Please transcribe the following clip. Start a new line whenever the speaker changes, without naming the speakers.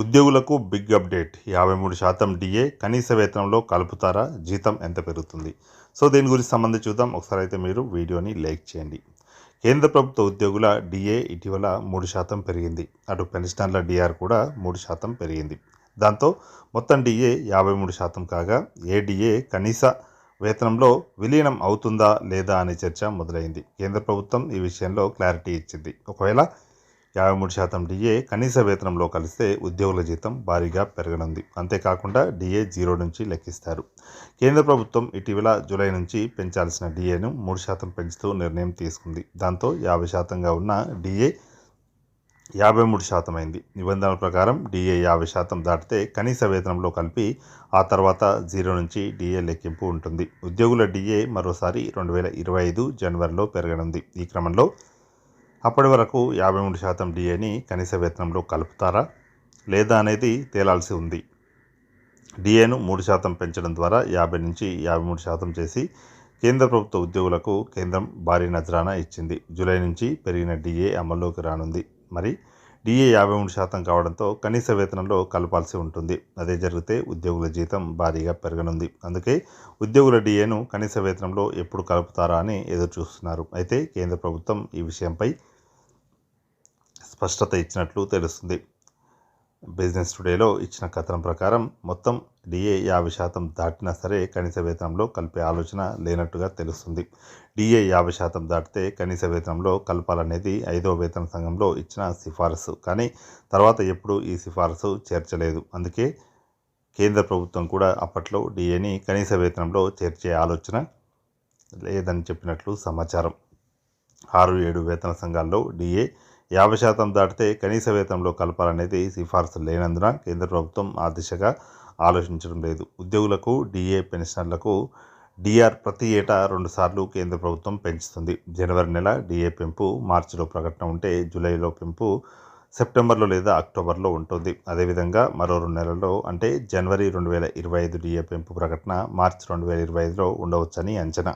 ఉద్యోగులకు big update. యాభై మూడు శాతం డిఏ కనీస వేతనంలో కలుపుతారా? జీతం ఎంత పెరుగుతుంది? సో దీని గురించి సంబంధించి చూద్దాం. ఒకసారి అయితే మీరు వీడియోని లైక్ చేయండి. కేంద్ర ప్రభుత్వ ఉద్యోగుల డిఏ ఇటీవల మూడు శాతం పెరిగింది. అటు పెన్షనర్ల డిఆర్ కూడా మూడు శాతం పెరిగింది. దాంతో మొత్తం డిఏ యాభై మూడు శాతం కాగా ఏ డిఏ కనీస వేతనంలో విలీనం అవుతుందా లేదా అనే చర్చ మొదలైంది. కేంద్ర ప్రభుత్వం ఈ విషయంలో క్లారిటీ ఇచ్చింది. ఒకవేళ యాభై మూడు శాతం డిఏ కనీస వేతనంలో కలిస్తే ఉద్యోగుల జీతం భారీగా పెరగనుంది. అంతేకాకుండా డిఏ జీరో నుంచి లెక్కిస్తారు. కేంద్ర ప్రభుత్వం ఇటీవల జూలై నుంచి పెంచాల్సిన డిఏను మూడు శాతం పెంచుతూ నిర్ణయం తీసుకుంది. దాంతో యాభై శాతంగా ఉన్న డిఏ యాభై మూడు శాతం అయింది నిబంధనల ప్రకారం డిఏ యాభై శాతం దాటితే కనీస వేతనంలో కలిపి ఆ తర్వాత జీరో నుంచి డిఏ లెక్కింపు ఉంటుంది. ఉద్యోగుల డిఏ మరోసారి రెండు వేల ఇరవై ఐదు జనవరిలో పెరగనుంది. ఈ క్రమంలో అప్పటి వరకు యాభై మూడు శాతం డిఏని కనీస వేతనంలో కలుపుతారా? లేదా అనేది తేలాల్సి ఉంది. డిఏను మూడు శాతం పెంచడం ద్వారా యాభై నుంచి యాభై మూడు శాతం చేసి కేంద్ర ప్రభుత్వ ఉద్యోగులకు కేంద్రం భారీ నజరానా ఇచ్చింది. జూలై నుంచి పెరిగిన డిఏ అమల్లోకి రానుంది. మరి డిఏ యాభై మూడు శాతం కావడంతో కనీస వేతనంలో కలపాల్సి ఉంటుంది. అదే జరిగితే ఉద్యోగుల జీతం భారీగా పెరగనుంది. అందుకే ఉద్యోగుల డిఏను కనీస వేతనంలో ఎప్పుడు కలుపుతారా అని ఎదురు చూస్తున్నారు అయితే కేంద్ర ప్రభుత్వం ఈ విషయంపై స్పష్టత ఇచ్చినట్లు తెలుస్తుంది. బిజినెస్ టుడేలో ఇచ్చిన కథనం ప్రకారం మొత్తం డిఏ యాభై శాతం దాటినా సరే కనీస వేతనంలో కలిపే ఆలోచన లేనట్టుగా తెలుస్తుంది. డిఏ యాభై శాతం దాటితే కనీస వేతనంలో కలపాలనేది ఐదో వేతన సంఘంలో ఇచ్చిన సిఫారసు. కానీ తర్వాత ఎప్పుడూ ఈ సిఫారసు చేర్చలేదు. అందుకే కేంద్ర ప్రభుత్వం కూడా అప్పట్లో డిఏని కనీస వేతనంలో చేర్చే ఆలోచన లేదని చెప్పినట్లు సమాచారం. ఆరు ఏడు వేతన సంఘాల్లో డిఏ యాభై శాతం దాటితే కనీస వేతనంలో కలపాలనేది సిఫార్సు లేనందున కేంద్ర ప్రభుత్వం ఆ దిశగా ఆలోచించడం లేదు. ఉద్యోగులకు డిఏ పెన్షనర్లకు డిఆర్ ప్రతి ఏటా రెండుసార్లు కేంద్ర ప్రభుత్వం పెంచుతుంది. జనవరి నెల డిఏ పెంపు మార్చిలో ప్రకటన ఉంటే జూలైలో పెంపు సెప్టెంబర్లో లేదా అక్టోబర్లో ఉంటుంది. అదేవిధంగా మరో రెండు నెలల్లో అంటే జనవరి రెండు వేల ఇరవై ఐదు డిఏ పెంపు ప్రకటన మార్చి రెండు వేల ఇరవై ఐదులో ఉండవచ్చని అంచనా.